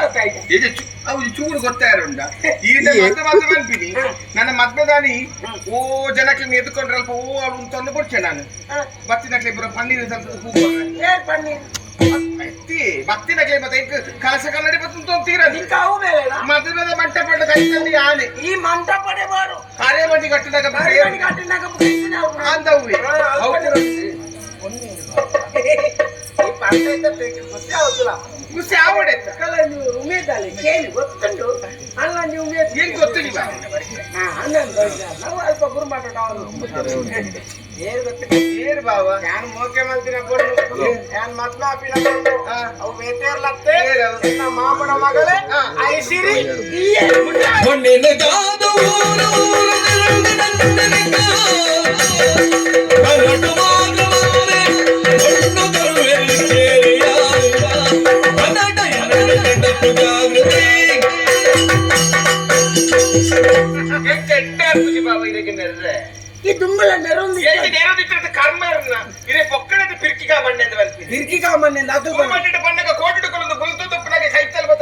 ಗೊತ್ತಾಯ್ತು ಇದು ಚು- ಅವು ಚೂರು ಗೊತ್ತಾರುಂಡ ಈಗ ಮದ್ವೆ ಮದ್ವೆ ನನ್ನ ಮದ್ವೆದಾನಿ ಓ ಜನಕ್ಕೆ ಎದ್ಕೊಂಡ್ರಲ್ಪ ಓ ಅವಳು ತಂದು ಕೊಡ್ಚೆ ನಾನು. ಬತ್ತಿನಕ್ಲೆ ಬರೋ ಪನ್ನೀರ್ ಸ್ವಲ್ಪ ಹೂ ಏನ್ ಪನ್ನೀರ್? ಎತ್ತಿ ಬತ್ತಿನಕ್ಲೆ ಮತ್ತೆ ಕಲಸ ಕನ್ನಡಿ ಬತ್ತು ತೊಂತೀರದು ನಿಕ್ಕ ಅವು ಬೇಡ ಮದುವೆದ ಮಂಟಪದ ಆನೆ. ಈ ಮಂಟಪಡೆ ಬಾರು ಕಾರ್ಯ ಮಂಡಿ ಕಟ್ಟಿದಾಗ ಬಾರಿ ಕಟ್ಟಿನಾಗ ಮುಗಿಸಿನ ಅವ್ರು. ಅಂದವು ಹಾ, ಅವ್ರು ಈ ಪಂಚಾಯತ್ ಗೊತ್ತೇ ಆಗುದಿಲ್ಲ ಖುಷಿ ಆವಡೆತ್ತ ಅಲ್ಲ ನೀವು ಉಮೇದಲ್ಲಿ ಕೇಳಿ ಗೊತ್ತುಂಟು? ಅಲ್ಲ ನೀವು ಉಮೇದ್ ಏನ್ ಗೊತ್ತಿಲ್ಲ. ಹನ್ನೊಂದು ವರ್ಷ. ನಾವು ಅಲ್ಪ ಗುರು ಅವನು ಏನ್ ಗೊತ್ತಿಲ್ಲ. ಏನ್ ಬಾವ ಯಾನ್ ಮೋಕೆ ಮಲ್ತಿನ ಕೊಡು ಆಪಿನ ಕೊಡು ಹಾ. ಅವು ಏರು. ನಿನ್ನ ಮಾಮನ ಮಗಳೇ. ಐಸಿರಿ? ಊರು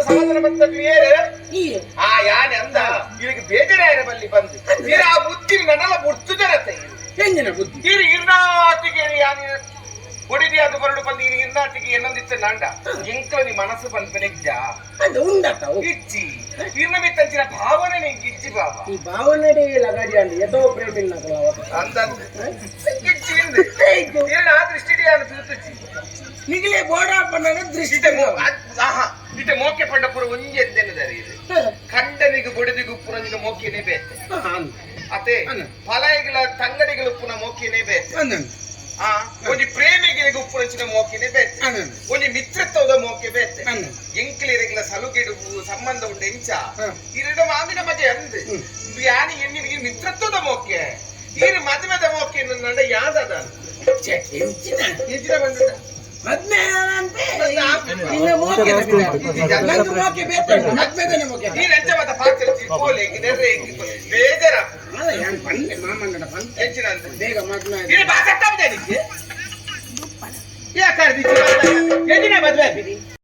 ಸಮಾಧಾನ ಬತ್ತ ಕ್ಲಿಯರ್ ಈ ಆ ಯಾನೆ ಅಂದ ಇದಕ್ಕೆ ಬೇಜಾರ ಬಲ್ಲಿ ಬಂದು. ನೀರು ಆ ಬುದ್ಧಿ ನನ್ನೆಲ್ಲ ಬುಡ್ತಿದ್ದಾರೆ ಹೆಂಗಿನ ಬುದ್ಧಿ? ನೀರು ಹೊಡಿದಿ ಅದು ಬರಡು ಬಂದು ಇಲ್ಲಿ ಇರ್ನಾಟಿಗೆ ಏನೊಂದಿತ್ತು ನಾಂಡ. ಎಂಕಲ ನಿ ಮನಸ್ಸು ಬಂದ ಬೆನೆಗ್ಜ ಅದು ಉಂಡತ ಇಜ್ಜಿ ಇರ್ನವಿ ತಂಚಿನ ಭಾವನೆ ನಿಂಗೆ ಇಜ್ಜಿ ಬಾಬಾ ಈ ಭಾವನೆ ಲಗಾಡಿ ಅಂದು ಎದೋ ಪ್ರೇಮಿಲ್ ಅಂದ ಇಜ್ಜಿ ಇಂದು ಇರ್ನ ಆ ದೃಷ್ಟಿಡಿ ಯಾನು ನಿಗಲೇ ಈಗಲೇ ಬೋಡಪ್ಪನ ದೃಷ್ಟಿ ಆಹಾ. ಇತ್ತೆ ಮೋಕೆ ಪಂಡ ಪುರ ಒಂಜಿ ಎಂದೆನ್ನದಾರೆ ಇದು ಖಂಡನಿಗೆ ಪುರ ಪುರಂಜಿನ ಮೋಕೆನೇ ಬೇತೆ ಅತೆ ಅನ್ನ. ಫಲಾಯಿಗಳ ತಂಗಡಿಗಳು ಪುನ ಮೋಕೆನೇ ಬೇತೆ ಆ ಒಂದು ಪ್ರೇಮಿಗಳಿಗೆ ಉಪ್ಪುನಂಚಿನ ಮೋಕಿನೇ ಬೇತೆ ಒಂಜಿ ಮಿತ್ರತ್ವದ ಮೋಕೆ ಬೇತೆ ಎಂಕ್ಲಿರಿಗಳ ಸಲುಗಿಡುವು ಸಂಬಂಧ ಉಂಡು ಎಂಚ. ಇರಡ ಮಾಮಿನ ಮಜೆ ಅಂದೆ. ಯಾನಿ ಎನ್ನಿಗೆ ಮಿತ್ರತ್ವದ ಮೋಕೆ. ಈರು ಮದುವೆದ ಮೋಕೆ ನಡ ಯಾದದ ಹೆಚ್ಚಿನ ಬಂದಿದ್ದ ಮದ್ಮೆ દીકરી ને બધું આપી